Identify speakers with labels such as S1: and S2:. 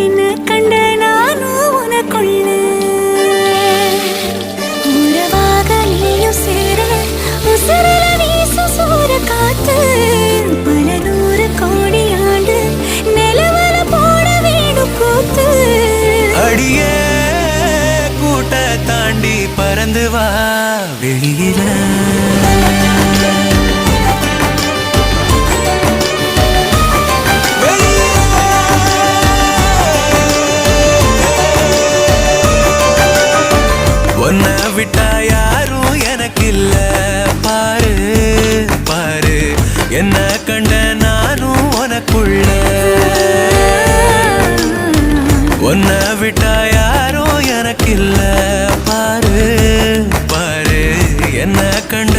S1: என்ன கண்ட நானும் உனக்குள்ள? உறவாக நீயும் சேர உசரல வீசு சூற காத்து. பல நூறு கோடி ஆண்டு நிலவர போட வேணும் கூத்து
S2: அடியே கூட்ட தாண்டி வெளியில. என்ன கண்ட நானும் உனக்குள்ள? உன்னை விட்டா யாரோ எனக்கு இல்ல பாரு பாரு என்ன கண்ட